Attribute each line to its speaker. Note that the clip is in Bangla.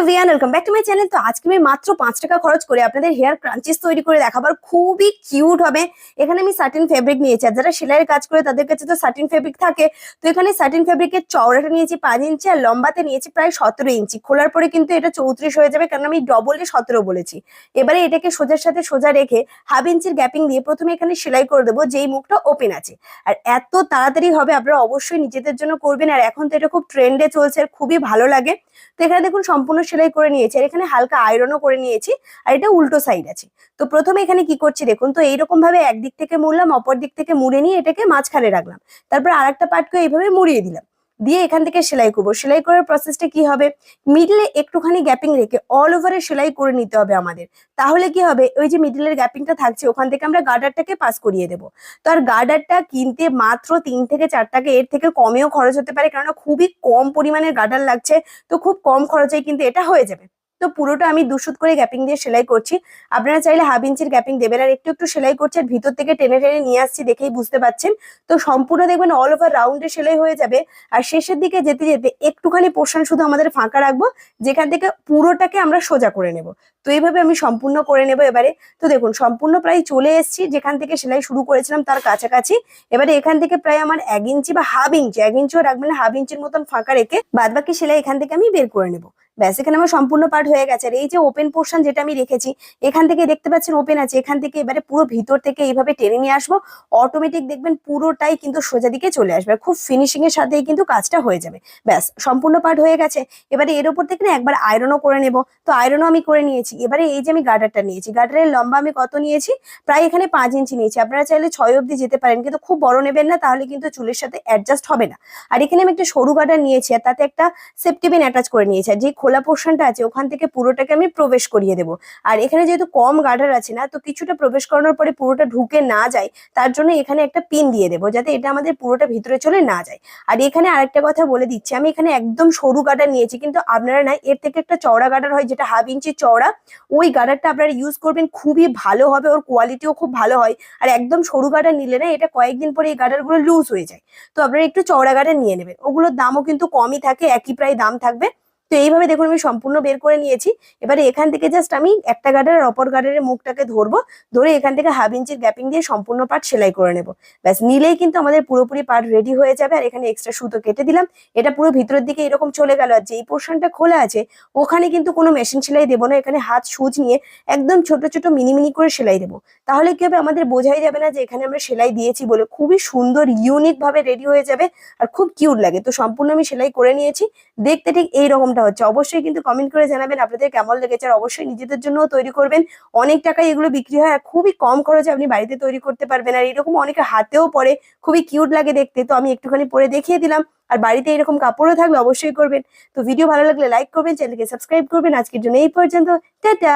Speaker 1: Everyone welcome back to my channel তো আজকে আমি মাত্র পাঁচ টাকা খরচ করে আপনাদের হেয়ার ক্রাঞ্চিস তৈরি করে দেখাবার খুবই কিউট হবে। এখানে আমি সার্টিন ফেব্রিক নিয়েছি। আর যারা সেলাইয়ের কাজ করে, তাদের কাছে তো সার্টিন ফেব্রিক থাকে। তো এখানে সার্টিন ফেব্রিকের চওড়াটা নিয়েছি পাঁচ ইঞ্চি, আর লম্বাতে নিয়েছি প্রায় সতেরো ইঞ্চি। খোলার পরে কিন্তু এটা চৌত্রিশ হয়ে যাবে, কারণ আমি ডবলে সতেরো বলেছি। এবারে এটাকে সোজার সাথে সোজা রেখে হাফ ইঞ্চির গ্যাপিং দিয়ে প্রথমে এখানে সেলাই করে দেবো, যেই মুখটা ওপেন আছে। আর এত তাড়াতাড়ি হবে, আপনারা অবশ্যই নিজেদের জন্য করবেন। আর এখন তো এটা খুব ট্রেন্ডে চলছে, আর খুবই ভালো লাগে। তো এখানে দেখুন, সম্পূর্ণ সেলাই করে নিয়েছি, আর এখানে হালকা আয়রনও করে নিয়েছি, আর এটা উল্টো সাইড আছে। তো প্রথমে এখানে কি করছি দেখুন, তো এইরকম ভাবে একদিক থেকে মুড়লাম, অপর দিক থেকে মুড়ে নিয়ে এটাকে মাঝখানে রাখলাম। তারপর আর একটা পাটকে এইভাবে মুড়িয়ে দিলাম। দিয়ে এখান থেকে সেলাই করব। সেলাই করার প্রসেসটা কি হবে? মিডলে একটুখানি গ্যাপিং রেখে অল ওভারে সেলাই করে নিতে হবে আমাদের। তাহলে কি হবে? ওই যে মিডলের গ্যাপিংটা থাকছে, ওখান থেকে আমরা গার্ডারটাকে পাস করিয়ে দেবো। তো আর গার্ডারটা কিনতে মাত্র তিন থেকে চার টাকা, এর থেকে কমেও খরচ হতে পারে, কেননা খুবই কম পরিমাণের গার্ডার লাগছে। তো খুব কম খরচে কিন্তু এটা হয়ে যাবে। তো পুরোটা আমি দুশুত করে গ্যাপিং দিয়ে সেলাই করছি। আপনারা চাইলে হাফ ইঞ্চির গ্যাপিং দেবেন আর একটু একটু সেলাই করছি আর ভিতর থেকে টেনে টেনে নিয়ে আসছি দেখেই বুঝতে পাচ্ছেন। তো সম্পূর্ণ দেখবেন অল ওভার রাউন্ডে সেলাই হয়ে যাবে। আর শেষের দিকে যেতে যেতে একটুখানি পোর্শন শুধু আমাদের ফাঁকা রাখব, যেখান থেকে পুরোটাকে আমরা সোজা করে নেব। তো এইভাবে আমি সম্পূর্ণ করে নেব এবারে। তো দেখুন, সম্পূর্ণ প্রায় চলে এসেছি, যেখান থেকে সেলাই শুরু করেছিলাম তার কাছাকাছি। এবারে এখান থেকে প্রায় আমার এক ইঞ্চি বা হাফ ইঞ্চি, এক ইঞ্চিও রাখবেন হাফ ইঞ্চির মতন ফাঁকা রেখে বাদ বাকি সেলাই এখান থেকে আমি বের করে নেব। ব্যাস, এখানে আমার সম্পূর্ণ পার্ট হয়ে গেছে। আর এই যে ওপেন পোর্শন যেটা আমি রেখেছি, এখান থেকে দেখতে পাচ্ছেন ওপেন আছে। এখান থেকে এবারে পুরো ভিতর থেকে এইভাবে টেনে নিয়ে আসব। অটোমেটিক দেখবেন পুরোটাই কিন্তু সোজা দিকে চলে আসবে। খুব ফিনিশিং এর সাথেই কিন্তু কাজটা হয়ে যাবে। ব্যাস, সম্পূর্ণ পার্ট হয়ে গেছে। এবারে এর উপর থেকে না একবার আয়রনও করে নেব। তো আয়রনও আমি করে নিয়েছি। এবারে এই যে আমি গার্ডারটা নিয়েছি। গার্ডারের লম্বা আমি কত নিয়েছি? প্রায় এখানে পাঁচ ইঞ্চি নিয়েছি। আপনারা চাইলে ছয় অবধি যেতে পারেন, কিন্তু খুব বড় নেবেন না, তাহলে কিন্তু চুলের সাথে অ্যাডজাস্ট হবে না। আর এখানে আমি একটা সরু গার্ডার নিয়েছি, আর তাতে একটা সেফটি পিন অ্যাটাচ করে নিয়েছি। আর যে খোলা পোর্শনটা আছে, ওখান থেকে পুরোটাকে আমি প্রবেশ করিয়ে দেবো। আর এখানে যেহেতু কম গার্ডার আছে না, তো কিছুটা প্রবেশ করানোর পরে পুরোটা ঢুকে না যায়, তার জন্য এখানে একটা পিন দিয়ে দেবো, যাতে এটা আমাদের পুরোটা ভিতরে চলে না যায়। আর এখানে আরেকটা কথা বলে দিচ্ছি, আমি এখানে একদম সরু গার্ডার নিয়েছি, কিন্তু আপনারা না, এর থেকে একটা চওড়া গার্ডার হয়, যেটা হাফ ইঞ্চি চওড়া, ওই গার্ডারটা আপনারা ইউজ করবেন, খুবই ভালো হবে, ওর কোয়ালিটিও খুব ভালো হয়। আর একদম সরু গার্ডার নিলে না, এটা কয়েকদিন পরে এই গার্ডারগুলো লুজ হয়ে যায়। তো আপনারা একটু চওড়া গার্ডার নিয়ে নেবেন, ওগুলোর দামও কিন্তু কমই থাকে, একই প্রায় দাম থাকবে। তো এইভাবে দেখুন আমি সম্পূর্ণ বের করে নিয়েছি। এবারে এখান থেকে জাস্ট আমি একটা গার্ডার আর অপর গার্ডারের মুখটাকে ধরবো, ধরে এখান থেকে হাফ ইঞ্চির গ্যাপিং দিয়ে সম্পূর্ণ পার্ট সেলাই করে নেব। ব্যাস, নিলেই কিন্তু আমাদের পুরোপুরি পার্ট রেডি হয়ে যাবে। আর এখানে এক্সট্রা সুতো কেটে দিলাম। এটা পুরো ভিতরের দিকে এরকম চলে গেল। আর যেই পোর্শনটা খোলা আছে, ওখানে কিন্তু কোনো মেশিন সেলাই দেবো না। এখানে হাত, সুচ নিয়ে একদম ছোট ছোট মিনি মিনি করে সেলাই দেবো। তাহলে কি হবে? আমাদের বোঝাই যাবে না যে এখানে আমরা সেলাই দিয়েছি বলে। খুবই সুন্দর ইউনিক ভাবে রেডি হয়ে যাবে। আর খুব কিউট লাগে। তো সম্পূর্ণ আমি সেলাই করে নিয়েছি। দেখতে ঠিক এই রকমটা হচ্ছে। অবশ্যই কিন্তু কমেন্ট করে জানাবেন আপনাদের কেমন লেগেছে। আর অবশ্যই নিজেদের জন্য তৈরি করবেন। অনেক টাকায় এগুলো বিক্রি হয় আর খুবই কম খরচে আপনি বাড়িতে তৈরি করতে পারবেন। আর এরকম অনেকে হাতেও পরে, খুবই কিউট লাগে দেখতে। তো আমি একটুখানি পরে দেখিয়ে দিলাম। আর বাড়িতে এরকম কাপড়ও থাকলে অবশ্যই করবেন। তো ভিডিও ভালো লাগলে লাইক করবেন চ্যানেলকে সাবস্ক্রাইব করবেন। আজকের জন্য এই পর্যন্ত। টাটা!